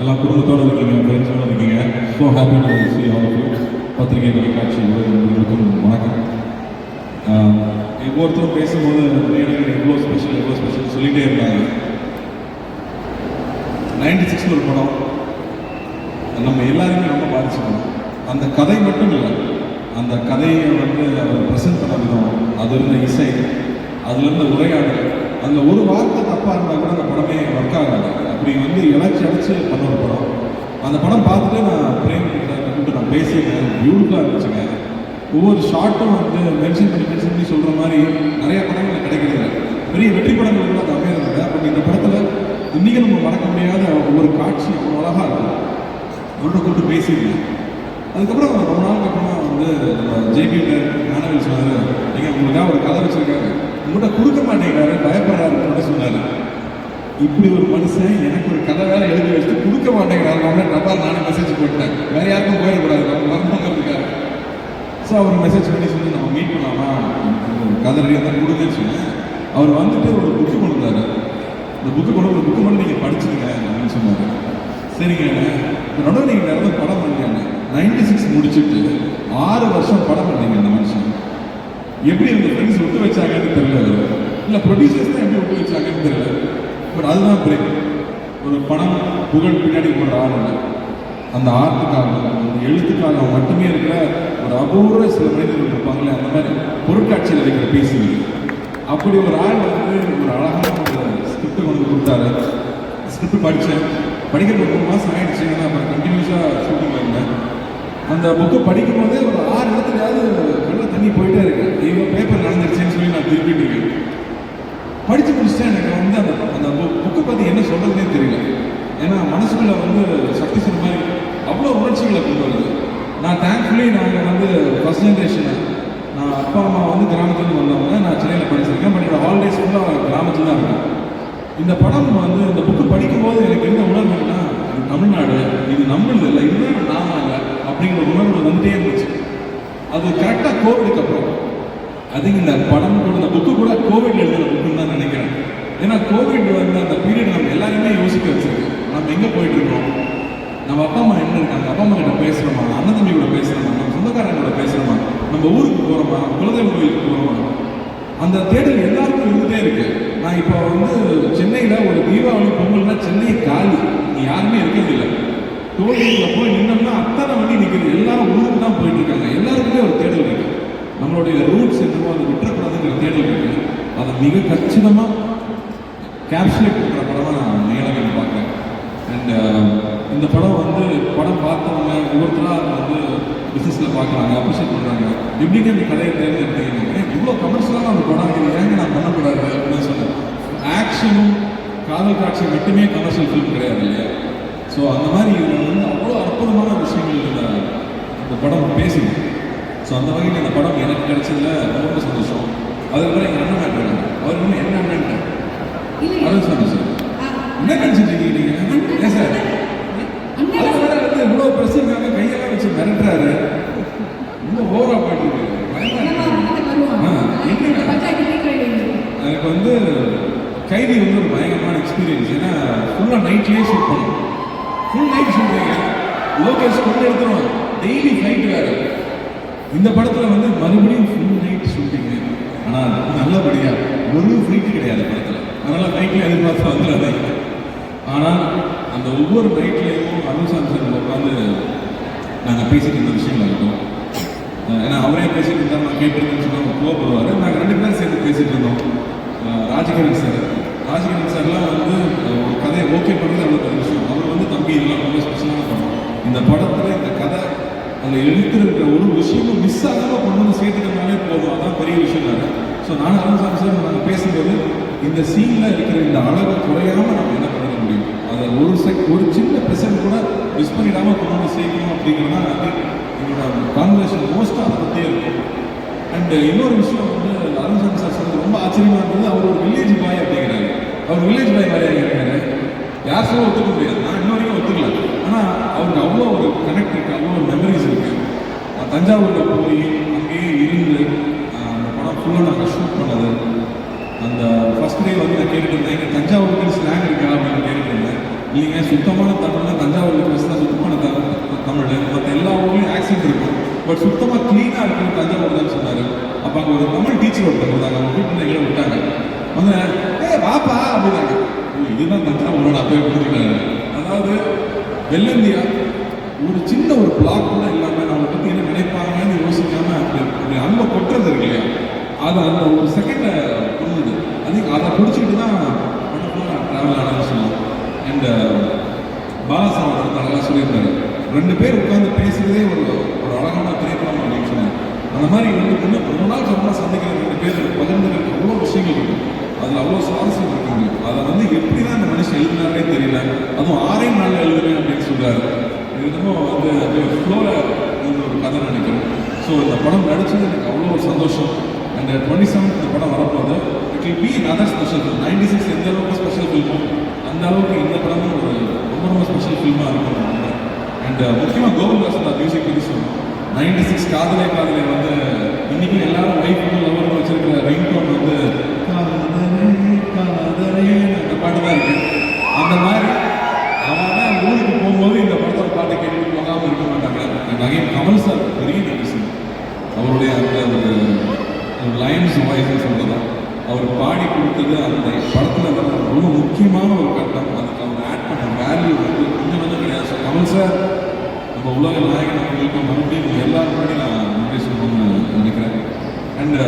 எல்லாம் குடும்பத்தோடு இருக்கீங்க ஃப்ரெண்ட்ஸோடு இருக்கீங்க. So happy to see all of you பத்திரிகை தொலைக்காட்சி உறவுகளுக்கும் வணக்கம். ஒவ்வொருத்தரும் பேசும்போது எனக்கு எவ்வளோ ஸ்பெஷல் எவ்வளோ ஸ்பெஷல் சொல்லிகிட்டே இருந்தாங்க நைன்டி சிக்ஸில் ஒரு படம். நம்ம எல்லாருமே ரொம்ப பாதிச்சுக்கணும். அந்த கதை மட்டும் இல்லை அந்த கதையை வந்து அவர் ப்ரெசென்ட் பண்ண விதம். அது இருந்த இசை அதுலேருந்து உரையாடல் அந்த ஒரு வார்த்தை தப்பாக இருந்தால் கூட அந்த படமே ஒர்க் ஆகாது. அப்படி வந்து இழைச்சி அழைச்சி பண்ண ஒரு படம். அந்த படம் பார்த்துட்டு நான் பிரேம் கிட்ட நான் பேசியிருக்கேன். பியூட்டிஃபுல்லாக இருந்துச்சுங்க. ஒவ்வொரு ஷார்ட்டும் வந்து மென்ஷன் பண்ணி மென்ஷன் பண்ணி சொல்கிற மாதிரி நிறைய படங்கள் கிடைக்கிறது பெரிய வெற்றி படங்கள் கூட அது அமையறதில்லை. பட் இந்த படத்தில் இன்றைக்கி நம்ம மறக்க முடியாத ஒவ்வொரு காட்சி அவ்வளோ அழகாக இருக்கும். அவர்கிட்ட கூப்பிட்டு பேசியிருக்கேன். அதுக்கப்புறம் ரொம்ப நாளுக்கு அப்புறமா வந்து ஜேபி மேனவல் சொன்னார் நீங்கள் உங்களுக்காக ஒரு கதை வச்சுருக்காங்க. உங்கள்கிட்ட கொடுக்க மாட்டேங்கிறாரு பயப்படுறாரு சொன்னார். இப்படி ஒரு மனுஷன் எனக்கு ஒரு கதை வேலை எழுதி வச்சுட்டு கொடுக்க மாட்டேங்கிறாரு. நான் டப்பால் நானே மெசேஜ் போட்டேன் வேற யாருக்கும் போயிடக்கூடாது நம்ம வரணுங்கிறதுக்காக ஸோ அவர் மெசேஜ் பண்ணி சொல்லி நம்ம மீட் பண்ணலாமா? ஒரு கதை ரெடியாக தான் கொடுங்கன்னு சொன்னேன் அவர் வந்துட்டு ஒரு புக்கு கொண்டு இந்த புக்கு கொண்டு ஒரு புக்கு மட்டும் நீங்கள் படிச்சுருங்க அப்படின்னு சொன்னார். சரிங்க. நடுவில் நீங்கள் நிறைய படம் பண்ணீங்க நைன்டி சிக்ஸ் முடிச்சுட்டு ஆறு வருஷம் படம் பண்ணீங்க அந்த மனுஷன். எப்படி அந்த ஃப்ரெண்ட்ஸ் ஒட்டு வச்சாங்கன்னு தெரியல இல்லை ப்ரொடியூசர்ஸ் தான் எப்படி ஒட்டு வச்சாங்கன்னு தெரியல பட் அதுதான் பிரேக் ஒரு பணம் புகழ் பின்னாடி போடுற ஆள் இல்லை அந்த ஆர்ட்டுக்காக அந்த எழுத்துக்காக மட்டுமே இருக்கிற ஒரு அபூர்வ சில மனிதர்கள் இருப்பாங்களே அந்த மாதிரி பொருட்காட்சியில் இருக்கிற பீஸுகள் அப்படி ஒரு ஆள் வந்து ஒரு அழகான ஒரு ஸ்கிரிப்ட் கொண்டு கொடுத்தாரு. ஸ்கிரிப்ட் படித்தேன் படிக்கிற ஒரு மூணு மாதம் ஆயிடுச்சு. ஏன்னா அப்புறம் கண்டினியூஸாக ஷூட்டிங்கில் இருந்தேன். அந்த புக்கு படிக்கும் போதே ஒரு ஆறு இடத்துலையாவது தண்ணி போயிட்டே இருக்கேன் இவன் பேப்பர் நடந்துருச்சுன்னு சொல்லி நான் திருப்பிட்டு இருக்கேன். படித்து முடிச்சுட்டு எனக்கு வந்து அந்த அந்த புக்கை பற்றி என்ன சொல்கிறதுனே தெரியல. ஏன்னா மனசுக்குள்ளே வந்து சக்தி சொன்ன மாதிரி அவ்வளோ உணர்ச்சிகளை கொண்டு வருது. நான் தேங்க்ஃபுல்லி நாங்கள் வந்து ஃபஸ்ட் ஜென்ரேஷன் நான் அப்பா அம்மா வந்து கிராமத்துலேருந்து வந்தவங்க. நான் சென்னையில் படிச்சிருக்கேன். பட் என்னோடய ஹாலிடேஸ் ஃபுல்லாக கிராமத்தில் தான் இருக்கேன் இந்த படம் வந்து இந்த புக்கு படிக்கும்போது எனக்கு என்ன உணர்வுன்னா இது தமிழ்நாடு. இது நம்மளது இல்லை. இதுதான் நாம இல்லை அப்படிங்கிற உணர்வு வந்துட்டே இருந்துச்சு அது கரெக்டாக கோவிடுக்கு அப்புறம். அது இந்த படம் கூட இந்த புக்கு கூட கோவிட் எழுதுற புக்குன்னு தான் நினைக்கிறேன். ஏன்னா கோவிட் வந்து அந்த பீரியட் நம்ம எல்லாருமே யோசிக்க வச்சிருக்கு நம்ம எங்கே போயிட்டு இருக்கோம் நம்ம அப்பா அம்மா என்ன இருக்காங்க? அப்பா அம்மா கிட்ட பேசுகிறோமா அண்ணன் தம்பி கூட பேசுகிறோமா நம்ம சொந்தக்காரங்க கூட பேசுகிறோமா நம்ம ஊருக்கு போகிறோமா குலதெய்வ கோயிலுக்கு போகிறோமா அந்த தேடல் எல்லாருக்கும் இருந்துகிட்டே இருக்கு. நான் இப்போ வந்து சென்னையில் ஒரு தீபாவளி பொங்கல்னா சென்னை காலி. நீ யாருமே இருக்கிறது இல்லை. டோல்கேட்டில் போய் நின்னோம்னா அத்தனை வண்டி நிற்குது எல்லாரும் ஊருக்கு தான் போயிட்டு இருக்காங்க எல்லாருக்குமே ஒரு தேடல் இருக்கு நம்மளுடைய ரூட்ஸ் என்னமோ அதை விட்டுறக்கூடாதுங்கிற தேடல் இருக்கு. அதை மிக கச்சிதமாக கேப்சுலேட் பண்ணுற படமாக நான் நீலகன் பார்க்குறேன். அண்ட் uh, இந்த படம் வந்து படம் பார்த்தவங்க ஒவ்வொருத்தராக வந்து பிஸ்னஸில் பார்க்குறாங்க அப்ரிஷியேட் பண்ணுறாங்க எப்படிங்க இந்த கதையை தேர்ந்தெடுத்தீங்க இவ்வளோ கமர்ஷியலாக ஒரு படம் இது ஏங்க நான் பண்ணக்கூடாது அப்படின்னு சொன்னேன். ஆக்ஷனும் காதல் காட்சி மட்டுமே கமர்ஷியல் ஃபிலிம் கிடையாது இல்லையா? ஸோ அந்த மாதிரி இதில் வந்து அவ்வளோ அற்புதமான விஷயங்கள் இந்த இந்த படம் பேசுது. ஸோ அந்த வகையில் இந்த படம் எனக்கு கிடைச்சதுல ரொம்ப சந்தோஷம். அதுக்கப்புறம் எங்கள் அண்ணன் மேட்ரு அவர் வந்து என்ன அண்ணன் அதான் சந்தோஷம் என்ன நினச்சிட்டு இருக்கீங்க ஏன் சார்? அது வந்து இவ்வளோ பிரச்சனைக்காக கையெல்லாம் வச்சு மிரட்டுறாரு. ரொம்ப ஓவரா போயிட்டு? எனக்கு வந்து கைதி வந்து ஒரு பயங்கரமான எக்ஸ்பீரியன்ஸ் ஏன்னா ஃபுல்லாக நைட்லேயே ஷூட் பண்ணும். ஃபுல் நைட் ஷூட்டிங்க லோகேஷ் கொண்டு வேறு இந்த படத்தில் வந்து மறுபடியும் ஃபுல் நைட் ஷூட்டிங்கு ஆனால் நல்லபடியாக ஒரு ஃபைட்டு கிடையாது படத்தில். அதனால் நைட்டில் எதிர்பார்த்து வந்துடாதீங்க ஆனால் அந்த ஒவ்வொரு நைட்லேயும் அருண் சாம்சன் உட்காந்து நாங்கள் பேசிட்டு இருந்த விஷயங்கள் இருக்கும் ஏன்னா அவரே பேசிட்டு இருந்தால் நான் கேட்டிருந்தேன்னு சொன்னால் அவர் கோவப்படுவார். நாங்கள் ரெண்டு பேரும் சேர்ந்து பேசிட்டு இருந்தோம். ராஜகிரண் சார். ராஜகிரண் சார்லாம் வந்து ஒரு கதையை ஓகே பண்ணி அவ்வளோ பெரிய விஷயம் அவர் வந்து தம்பி இதெல்லாம் ரொம்ப ஸ்பெஷலான படம் இந்த படத்தில் இந்த கதை லைஃப்பில் இருக்கிற ஒரு விஷயமும் மிஸ் ஆகாமல் கொண்டு வந்து சேர்த்துக்கிறதுனாலே போதும். அதான் பெரிய விஷயம் தானே ஸோ நான் அருண்சாமி சார் நாங்கள் பேசும்போது இந்த சீனில் இருக்கிற இந்த அழகை குறையாமல் நம்ம என்ன பண்ண முடியும்? அதை ஒரு செக் ஒரு சின்ன பெர்சன்ட் கூட மிஸ் பண்ணிடாமல் கொண்டு வந்து சேர்க்கணும் அப்படிங்கிறதா தான் என்னோட கான்வர்சேஷன் மோஸ்ட்டாக அதை பற்றியே இருக்கும். அண்ட் இன்னொரு விஷயம் வந்து அருண்சாமி சார் சொன்னது ரொம்ப ஆச்சரியமா இருந்தது. அவர் ஒரு வில்லேஜ் பாய் அப்படிங்கிறாரு. அவர் வில்லேஜ் பாய் மாதிரியா இருக்காரு. யார் சொல்ல ஒத்துக்க முடியாது. நான் இன்ன வரைக்கும் ஒத்துக்கல. ஆனால் அவருக்கு அவ்வளோ ஒரு கனெக்ட் இருக்குது அவ்வளோ மெமரிஸ் இருக்குது தஞ்சாவூரில் போய் அங்கேயே இருந்து அந்த படம் ஃபுல்லாக நாங்கள் ஷூட் பண்ணது. அந்த ஃபஸ்ட் டே வந்து நான் கேட்டுட்டு தஞ்சாவூருக்கு ஸ்லாங் இருக்கா அப்படின்னு கேட்டுருந்தேன் நீங்கள் இல்லைங்க சுத்தமான தமிழ்னா தஞ்சாவூரில் பேசினா சுத்தமான தமிழ் தமிழ் மற்ற எல்லா ஊர்லேயும் ஆக்சென்ட் இருக்கும். பட் சுத்தமாக க்ளீனாக இருக்குன்னு தஞ்சாவூர் தான் சொன்னார். அப்போ அங்கே ஒரு தமிழ் டீச்சர் ஒருத்தர் இருந்தாங்க. அவங்க வீட்டில் எங்களை விட்டாங்க. வந்து ஏ வாப்பா அப்படின்னாங்க. இதுதான் தஞ்சாவூரோட அப்பவே புரிஞ்சுக்கிறாங்க அதாவது வெள்ளந்தியா ஒரு சின்ன ஒரு பிளாக் கூட இல்லாமல் நம்மளை பற்றி என்ன நினைப்பாங்கன்னு யோசிக்காம அப்படி அப்படி அன்பை கொட்டுறது இருக்கு இல்லையா அது அந்த ஒரு செகண்டை பண்ணுது அது அதை பிடிச்சிக்கிட்டு தான் படம் ட்ராவல் ஆனதுன்னு சொல்லலாம் அண்ட் பாலாசாமி வந்து அழகாக சொல்லியிருந்தாரு ரெண்டு பேர் உட்காந்து பேசுறதே ஒரு ஒரு அழகான திரைப்படம் அப்படின்னு சொன்னாங்க. அந்த மாதிரி வந்து பொண்ணு ரொம்ப நாள் அப்புறமா சந்திக்கிற ரெண்டு பேர் பகிர்ந்துருக்கு அவ்வளோ விஷயங்கள் இருக்கு. அதில் அவ்வளோ சுவாரஸ்யம் இருக்குங்க அதை வந்து எப்படி தான் அந்த மனுஷன் எழுதினாரே தெரியல. அதுவும் ஆறே நாளில் எழுதுறேன் அப்படின்னு சொல்றாரு. இது என்னமோ வந்து அப்படியே ஃப்ளோவில் வந்து ஒரு கதை நினைக்கிறேன். ஸோ இந்த படம் நடிச்சது எனக்கு அவ்வளோ ஒரு சந்தோஷம். அண்ட் டுவெண்ட்டி செவன்த் இந்த படம் வரப்போகுது. It will be other special film ninety six எந்த அளவுக்கு ஸ்பெஷல் ஃபில்மோ அந்த அளவுக்கு இந்த படமும் ஒரு ரொம்ப ரொம்ப ஸ்பெஷல் ஃபில்மாக இருக்கும் அண்ட் முக்கியமாக கோகுல்தாஸ் அந்த மியூசிக் பற்றி சொல்லணும் நைன்டி சிக்ஸ் காதலே காதலே வந்து இன்னைக்கு எல்லாரும் லைஃப் லவர் வச்சிருக்கிற ரெயின் டோன் வந்து காதலே காதலே அந்த பாட்டு தான் இருக்கு. அந்த மாதிரி அவன் தான் ஊருக்கு போகும்போது இந்த படத்தோட பாட்டை கேட்டு போகாமல் இருக்க மாட்டாங்க. அண்ட் அகைன் கமல் சார் பெரிய நடிச்சு அவருடைய அந்த ஒரு லைன்ஸ் வாய்ஸ் சொல்றதா அவர் பாடி கொடுத்தது அந்த படத்தில் வந்து ரொம்ப முக்கியமான ஒரு கட்டம். அதுக்கு அவர் ஆட் பண்ண வேல்யூ வந்து கொஞ்சம் கொஞ்சம் கிடையாது. கமல் சார் நம்ம உலக நாயகன் அவர்களுக்கு மறுபடியும் எல்லாருமே நான் நன்றி சொல்லணும்னு நினைக்கிறேன். அண்ட்